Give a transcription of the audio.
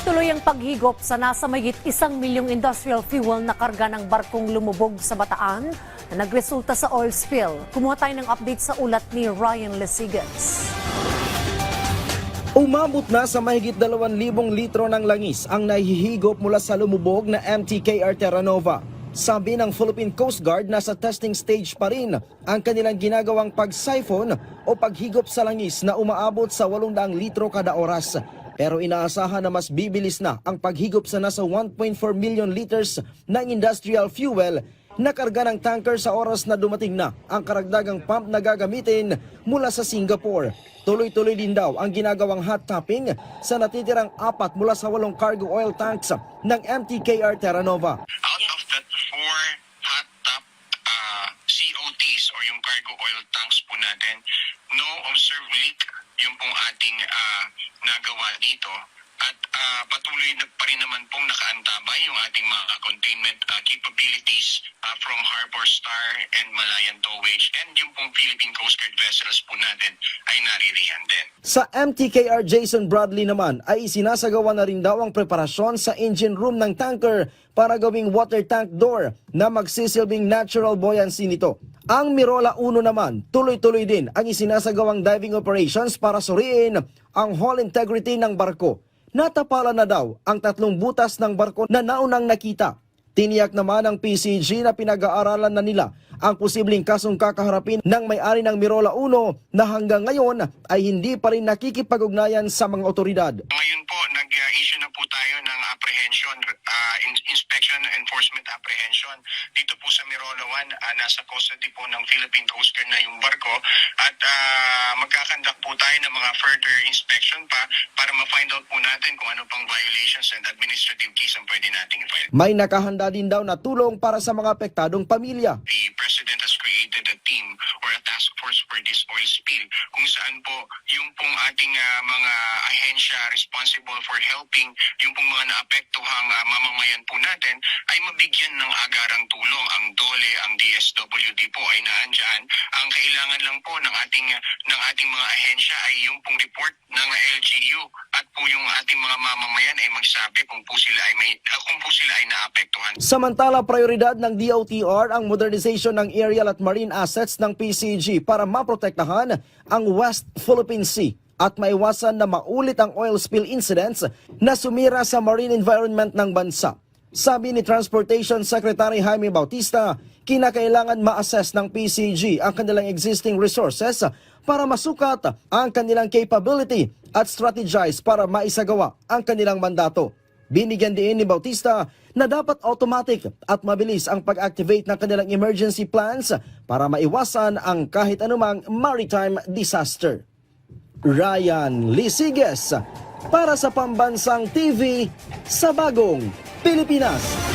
Tuloy-tuloy ang paghigop sa nasa mayit isang milyong industrial fuel na karga ng barkong lumubog sa Bataan na nagresulta sa oil spill. Kumuha tayo ng update sa ulat ni Ryan Lesigas. Umabot na sa mahigit 2,000 litro ng langis ang nahihigop mula sa lumubog na MTKR Terra Nova. Sabi ng Philippine Coast Guard nasa testing stage pa rin ang kanilang ginagawang pag-siphon o paghigop sa langis na umaabot sa 800 litro kada oras. Pero inaasahan na mas bibilis na ang paghigop sa nasa 1.4 million liters ng industrial fuel na karga ng tanker sa oras na dumating na ang karagdagang pump na gagamitin mula sa Singapore. Tuloy-tuloy din daw ang ginagawang hot topping sa natitirang apat mula sa walong cargo oil tanks ng MTKR Terra Nova. out of that four hot top uh, COTs or yung cargo oil tanks po natin, no observed leak yung pong ating uh, nagawa dito. At uh, patuloy na pa rin naman pong nakaantabay yung ating mga containment uh, capabilities uh, from Harbor Star and Malayan Towage and yung Philippine Coast Guard vessels po natin ay naririyan din. Sa MTKR Jason Bradley naman ay isinasagawa na rin daw ang preparasyon sa engine room ng tanker para gawing water tank door na magsisilbing natural buoyancy nito. Ang Mirola 1 naman, tuloy-tuloy din ang isinasagawang diving operations para suriin ang hull integrity ng barko. Natapala na daw ang tatlong butas ng barko na naunang nakita. Tiniyak naman ng PCG na pinag-aaralan na nila ang posibleng kasong kakaharapin ng may-ari ng Mirola 1 na hanggang ngayon ay hindi pa rin nakikipag-ugnayan sa mga otoridad. Ngayon po, nag-issue na po tayo ng apprehension, uh, in- inspection enforcement apprehension. Dito po sa Mirola 1, uh, nasa custody po ng Philippine Coast Guard na yung barko. At uh, magkakandak po tayo ng mga further inspection pa para ma-find out po natin kung ano pang violations and administrative case ang pwede nating i-file. May nakahanda din daw na tulong para sa mga apektadong pamilya. The President or a task force for this oil spill kung saan po yung pong ating ah, mga ahensya responsible for helping yung pong mga naapektuhang ah, mamamayan po natin ay mabigyan ng agarang tulong. Ang DOLE, ang DSWD kailangan lang po ng ating ng ating mga ahensya ay yung pong report ng LGU at po yung ating mga mamamayan ay magsabi kung po sila ay may kung po sila ay naapektuhan. Samantala, prioridad ng DOTR ang modernization ng aerial at marine assets ng PCG para maprotektahan ang West Philippine Sea at maiwasan na maulit ang oil spill incidents na sumira sa marine environment ng bansa. Sabi ni Transportation Secretary Jaime Bautista, kinakailangan ma-assess ng PCG ang kanilang existing resources para masukat ang kanilang capability at strategize para maisagawa ang kanilang mandato. Binigyan din ni Bautista na dapat automatic at mabilis ang pag-activate ng kanilang emergency plans para maiwasan ang kahit anumang maritime disaster. Ryan Lisiges para sa Pambansang TV sa Bagong Pilipinas.